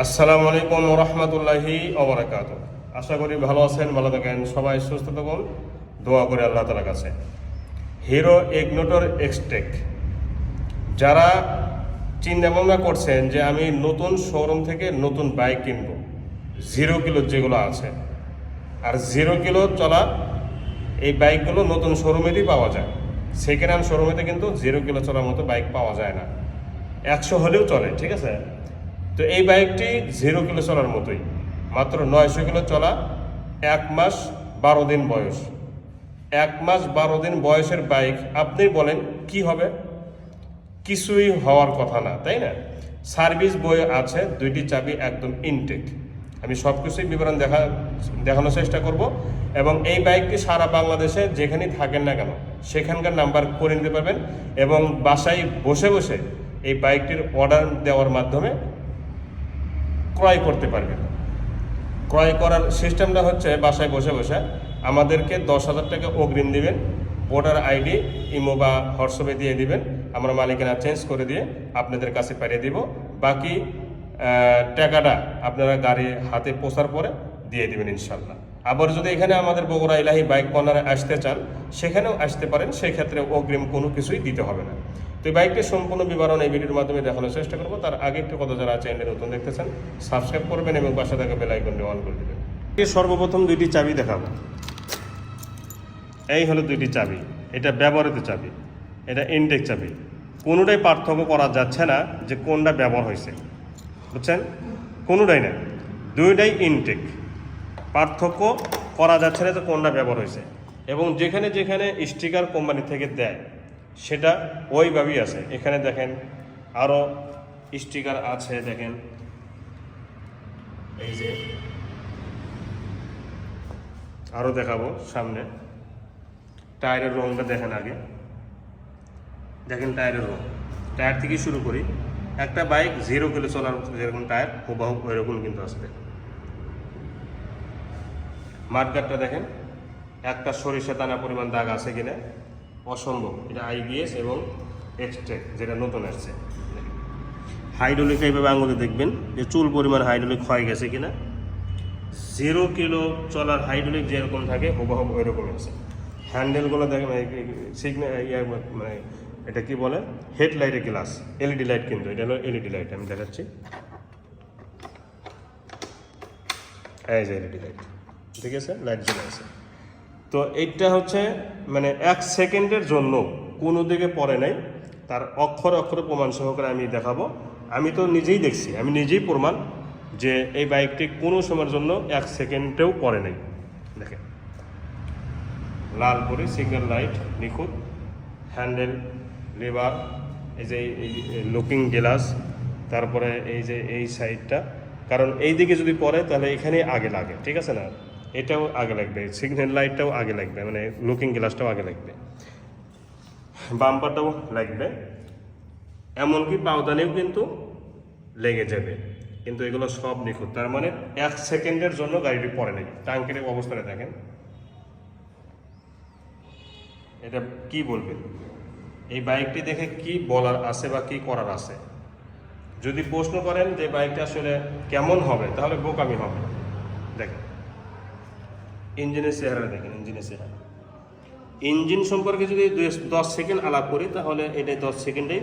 আসসালামু আলাইকুম রহমতুল্লাহি ওবরাকাত আশা করি ভালো আছেন, ভালো থাকেন, সবাই সুস্থ থাকুন, দোয়া করি আল্লাহ তালার কাছে। হিরো ইগনোটর এক্সটেক, যারা চিন্তা ভাবনা করছেন যে আমি নতুন শোরুম থেকে নতুন বাইক কিনব, জিরো কিলো যেগুলো আছে, আর জিরো কিলো চলা এই বাইকগুলো নতুন শোরুমেতেই পাওয়া যায়। সেকেন্ড হ্যান্ড শোরুমেতে কিন্তু জিরো কিলো চলার মতো বাইক পাওয়া যায় না। একশো হলেও চলে, ঠিক আছে? তো এই বাইকটি জিরো কিলো চলার মতোই। মাত্র নয়শো কিলো চলা, এক মাস বারো দিন বয়স। এক মাস বারো দিন বয়সের বাইক, আপনি বলেন, কি হবে? কিছুই হওয়ার কথা না, তাই না? সার্ভিস বই আছে, দুইটি চাবি একদম ইনটেক আমি সব কিছুই বিবরণ দেখা, দেখানোর চেষ্টা করব। এবং এই বাইকটি সারা বাংলাদেশে যেখানেই থাকেন না কেন, সেখানকার নাম্বার করে নিতে পারবেন এবং বাসায় বসে বসে এই বাইকটির অর্ডার দেওয়ার মাধ্যমে ক্রয় করতে পারবেন ক্রয় করার সিস্টেমটা হচ্ছে বাসায় বসে বসে আমাদেরকে দশ হাজার টাকা অগ্রিম দিবেন, ভোটার আইডি, ইমো বা হোয়াটসঅ্যাপে দিয়ে দিবেন, আমরা মালিকানা চেঞ্জ করে দিয়ে আপনাদের কাছে পাঠিয়ে দিব। বাকি টাকাটা আপনারা গাড়ি হাতে পোষার পরে দিয়ে দিবেন ইনশাল্লাহ আবার যদি এখানে আমাদের বগুড়া ইলাহি বাইক কর্নারে আসতে চান, সেখানেও আসতে পারেন, সেক্ষেত্রে অগ্রিম কোনো কিছুই দিতে হবে না। তো এই বাইকটির সম্পূর্ণ বিবরণ এই ভিডিওর মাধ্যমে দেখানোর চেষ্টা করব। তার আগে একটু কথা যারা চ্যানেলে নতুন দেখতেছেন সাবস্ক্রাইব করবেন এবং পাশে থাকা বেল আইকনটি অন করে দেবেন। সর্বপ্রথম দুইটি চাবি দেখাবো। এই হলো দুইটি চাবি। এটা ব্যবহৃত চাবি। এটা ইনটেক চাবি। কোনোটাই পার্থক্য করা যাচ্ছে না যে কোনটা ব্যবহার হয়েছে। বুঝছেন? কোনোটাই না। দুইটাই ইনটেক পার্থক্য করা যাচ্ছে না যে কোনটা ব্যবহার হয়েছে। এবং যেখানে যেখানে স্টিকার কোম্পানি থেকে দেয় সেটা ওইভাবেই আছে। এখানে দেখেন আরও স্টিকার আছে, দেখেন। এই যে আরও দেখাবো সামনে। টায়ারের রংটা দেখেন আগে। দেখেন টায়ারের রং। টায়ার থেকে শুরু করি। একটা বাইক জিরো কিলো চলার যেরকম টায়ার, হুবাহু ওইরকম কিন্তু আছে দেখেন দেখেন। একটা সরিষা দানা পরিমাণ দাগ আছে কিনা? অসম্ভব। এটা আইবিএস এবং এক্সট্রেক যেটা নতুন আসছে। হাইড্রোলিক এইভাবে আঙুলে দেখবেন যে চুল পরিমাণ হাইড্রোলিক ক্ষয় গেছে কিনা। জিরো কিলো চলার হাইড্রোলিক যেরকম থাকে, হুবহু ওই রকম আছে। হ্যান্ডেলগুলো দেখেন সিগন্যাল মানে এটা কি বলে? হেডলাইটের গ্লাস এলইডি লাইট কিন্তু, এটা হলো এলইডি লাইট আমি দেখাচ্ছি। এই যে এলইডি লাইট ঠিক আছে? লাইট জ্বলে আছে তো এইটা হচ্ছে মানে এক সেকেন্ডের জন্য কোনো দিকে পড়ে নাই। তার অক্ষর অক্ষরে প্রমাণ সহকারে আমি দেখাবো। আমি তো নিজেই দেখছি, আমি নিজেই প্রমাণ যে এই বাইকটি কোনো সময়ের জন্য এক সেকেন্ডেও পড়ে নাই। দেখেন। লাল পরি সিগন্যাল লাইট নিখুঁত। হ্যান্ডেল লেবার এই যে এই লুকিং গ্লাস তারপরে এই যে এই সাইডটা কারণ এই দিকে যদি পড়ে, তাহলে এখানে আগে লাগে, ঠিক আছে না? এটাও আগে লাগবে সিগন্যাল লাইটটাও আগে লাগবে মানে লুকিং গ্লাসটাও আগে লাগবে। বাম্পারটাও লাগবে, এমনকি পাওদানেও কিন্তু লেগে যাবে, কিন্তু এগুলো সব নিখুঁত। তার মানে এক সেকেন্ডের জন্য গাড়িটি পড়ে নেই টাঙ্কির অবস্থাটা দেখেন। এটা কি বলবেন এই বাইকটি দেখে কি বলার আছে বা কি করার আছে? যদি প্রশ্ন করেন যে বাইকটা আসলে কেমন হবে, তাহলে বোকামি হবে। দেখেন। ইঞ্জিনের চেহারা দেখেন, ইঞ্জিনের চেহারা। ইঞ্জিন সম্পর্কে যদি দশ সেকেন্ড আলাপ করি, তাহলে এটা দশ সেকেন্ডেই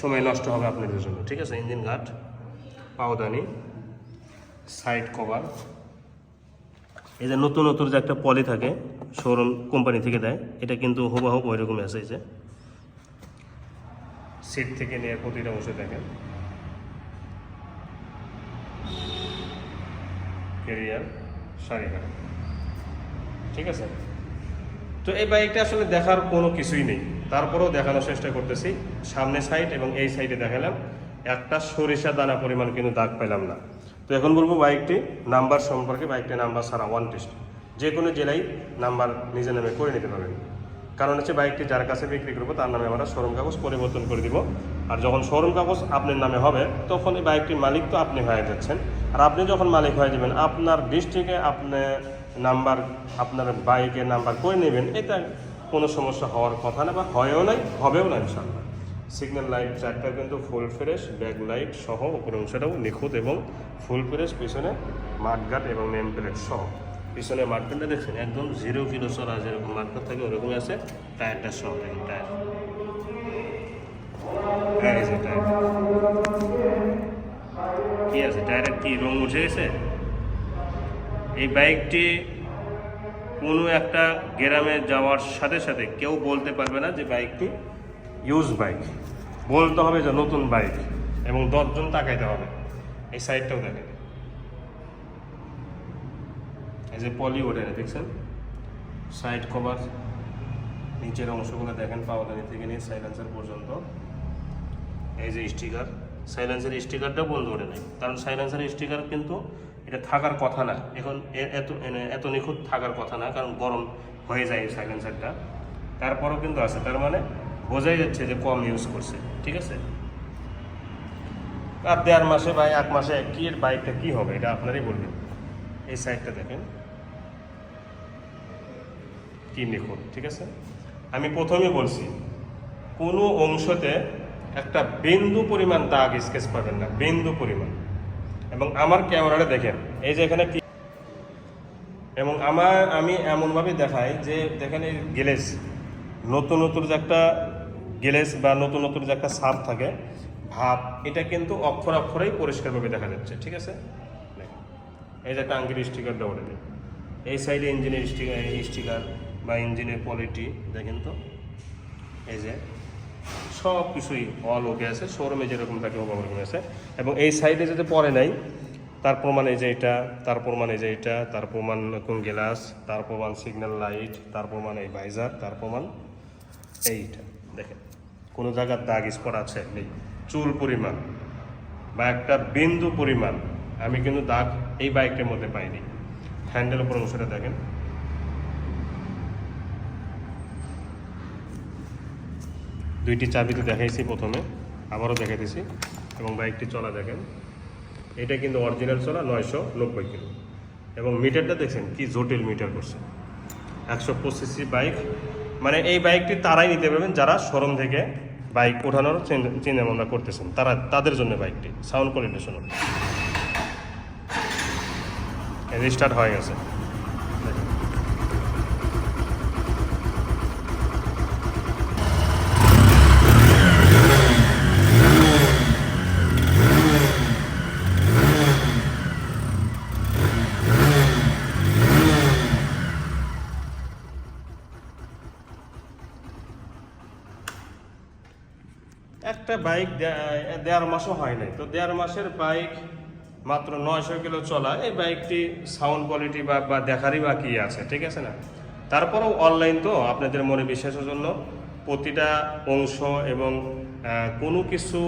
সময় নষ্ট হবে আপনাদের জন্য। ঠিক আছে? ইঞ্জিন ঘাট, পাওদানি, সাইড কভার। এই যে নতুন নতুন যে একটা পলি থাকে শোরুম কোম্পানি থেকে দেয়, এটা কিন্তু হুবাহুব ওই রকমই আছে যে। সিট থেকে নিয়ে প্রতিটা বসে দেখেন। কেরিয়ার সারিকা ঠিক আছে? তো এই বাইকটা আসলে দেখার কোনো কিছুই নেই। তারপরেও দেখানোর চেষ্টা করতেছি। সামনে সাইড এবং এই সাইডে দেখালাম। একটা সরিষা দানা পরিমাণ কিন্তু দাগ পেলাম না। তো এখন বলব বাইকটি নাম্বার সম্পর্কে, বাইকটি নাম্বার সারা ওয়ান টেস্ট যে কোনো জেলায় নাম্বার নিজের নামে করে নিতে পারবেন। কারণ হচ্ছে বাইকটি যার কাছে বিক্রি করব, তার নামে আমরা শোরুম কাগজ পরিবর্তন করে দিব। আর যখন শোরুম কাগজ আপনার নামে হবে, তখন এই বাইকটির মালিক তো আপনি হয়ে যাচ্ছেন। আর আপনি যখন মালিক হয়ে যাবেন, আপনার ডিস্ট্রিক্টে আপনি নাম্বার, আপনার বাইকের নাম্বার করে নেবেন, এটা কোনো সমস্যা হওয়ার কথা না বা হয়ও নাই, হবেও না ইনশাল্লাহ সিগন্যাল লাইট চারটা কিন্তু ফুল ফ্রেশ ব্যাক লাইট সহ উপরে অংশটাও নিখুঁত এবং ফুল ফ্রেশ পিছনে মাঠঘাট এবং নেম প্লেট সহ। পিছনে মাঠঘাটটা দেখছেন, একদম জিরো কিলো চলা যেরকম মাঠঘাট থাকে ওরকমই আছে টায়ারটা সহ, দেখুন টায়ার। টায়ার আছে টায়ার কি আছে, টায়ারের কি রং উঠে গেছে? এই বাইকটি কোনো একটা গ্রামে যাওয়ার সাথে সাথে কেউ বলতে পারবে না যে বাইকটি ইউজ বাইক বলতে হবে যে নতুন বাইক এবং দশজন তাকাইতে হবে। এই সাইডটাও দেখেন। এই যে পলি ওঠে দেখছেন? সাইড কভার নিচের অংশগুলো দেখেন, পাওয়াদানি থেকে নিয়ে সাইলেন্সার পর্যন্ত। এই যে স্টিকার সাইলেন্সের স্টিকারটাও বন্ধ করে নেই কারণ সাইলেন্সের স্টিকার কিন্তু এটা থাকার কথা না। এখন এত এনে- এত নিখুঁত থাকার কথা না, কারণ গরম হয়ে যায় এই সাইলেন্সারটা তারপরেও কিন্তু আছে, তার মানে বোঝাই যাচ্ছে যে কম ইউজ করছে, ঠিক আছে? আর দেড় মাসে বা এক মাসে কি বাইকটা কি হবে, এটা আপনারই বলবেন। এই সাইডটা দেখেন। কি নিখুঁত, ঠিক আছে? আমি প্রথমে বলছি, কোনো অংশতে একটা বিন্দু পরিমাণ দাগ স্কেচ পাবেন না, বিন্দু পরিমাণ। এবং আমার ক্যামেরাটা দেখেন। এই যে এখানে এবং আমার আমি এমনভাবে দেখাই যে দেখেন এই গেলেস নতুন নতুন যে একটা গেলেস বা নতুন নতুন যে একটা সাপ থাকে, ভাব, এটা কিন্তু অক্ষর অক্ষরেই পরিষ্কারভাবে দেখা যাচ্ছে, ঠিক আছে? এই যে টাঙ্কির স্টিকারটা ওঠে দিই। এই সাইডে ইঞ্জিনের স্টিকার স্টিকার বা ইঞ্জিনের কোয়ালিটি দেখেন তো? এই যে সব কিছুই অল ওকে আছে শোরুমে যেরকম থাকে ওরকম আছে। এবং এই সাইডে যদি পরে নাই, তার প্রমাণ এই যে এটা, তার প্রমাণ এই যে এটা, তার প্রমাণ কোন গ্লাস তার প্রমাণ সিগন্যাল লাইট তার প্রমাণ এই ভাইজার তার প্রমাণ এইটা। দেখেন, কোনো জায়গার দাগ স্পট আছে নেই, চুল পরিমাণ বা একটা বিন্দু পরিমাণ, আমি কিন্তু দাগ এই বাইকটার মধ্যে পাইনি। হ্যান্ডেল উপর অংশটা দেখেন। দুইটি চাবিতে দেখাইছি প্রথমে, আবারও দেখাইতেছি। এবং বাইকটি চলা দেখেন। এটা কিন্তু অরিজিনাল চলা, নয়শো নব্বই কিলো। এবং মিটারটা দেখছেন, কি জটিল মিটার করছে। একশো পঁচিশি বাইক। মানে এই বাইকটি তারাই নিতে পারবেন যারা শোরুম থেকে বাইক ওঠানোর চিন- চিন্তা ভাবনা করতেছেন। তারা, তাদের জন্য বাইকটি, সাউন্ড কোয়ালিটি শুনুন রেজিস্টার্ট হয়ে গেছে দেখেন। একটা বাইক দেড় মাসও হয় নাই। তো দেড় মাসের বাইক মাত্র নয়শো কিলো চলা, এই বাইকটি সাউন্ড কোয়ালিটি বা বা দেখারই বা কী আছে, ঠিক আছে না? তারপরেও অনলাইন তো আপনাদের মনে বিশ্বাসের জন্য প্রতিটা অংশ এবং কোনো কিছু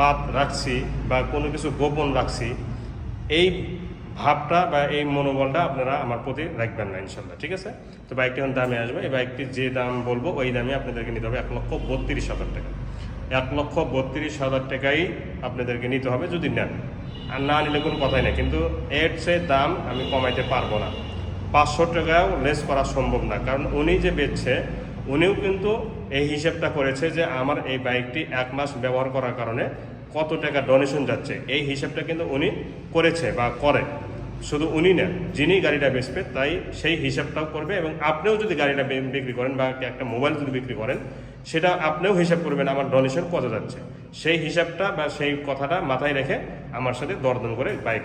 বাদ রাখছি বা কোনো কিছু গোপন রাখছি, এই ভাবটা বা এই মনোবলটা আপনারা আমার প্রতি রাখবেন না, ইনশাল্লাহ, ঠিক আছে? তো বাইকটি এখন দামে আসবে, এই বাইকটির যে দাম বলব, ওই দামে আপনাদেরকে নিতে হবে এক লক্ষ বত্রিশ হাজার টাকা। এক লক্ষ বত্রিশ হাজার টাকাই আপনাদেরকে নিতে হবে যদি নেন। আর না নিলে কোনো কথাই নেই, কিন্তু চেয়ে দাম আমি কমাইতে পারব না। পাঁচশো টাকাও লেস করা সম্ভব না, কারণ উনি যে বেচছে, উনিও কিন্তু এই হিসেবটা করেছে যে আমার এই বাইকটি এক মাস ব্যবহার করার কারণে কত টাকা ডোনেশন যাচ্ছে। এই হিসেবটা কিন্তু উনি করেছে বা করে, শুধু উনি না, যিনি গাড়িটা বেচবে তাই সেই হিসাবটাও করবে এবং আপনিও যদি গাড়িটা বিক্রি করেন বা একটা মোবাইল যদি বিক্রি করেন সেটা আপনিও হিসাব করবেন আমার ডোনেশন কত যাচ্ছে। সেই হিসাবটা বা সেই কথাটা মাথায় রেখে আমার সাথে দরদম করে বাইক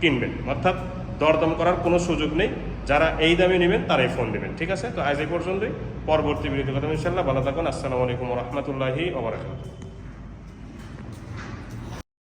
কিনবেন। অর্থাৎ দরদম করার কোনো সুযোগ নেই। যারা এই দামে নেবেন তারাই ফোন দেবেন, ঠিক আছে? তো আজ এই পর্যন্তই। পরবর্তী বিরতি কথা ইনশাল্লাহ ভালো থাকুন। আসসালামু আলাইকুম রহমতুল্লাহি ওবরাকাতুহ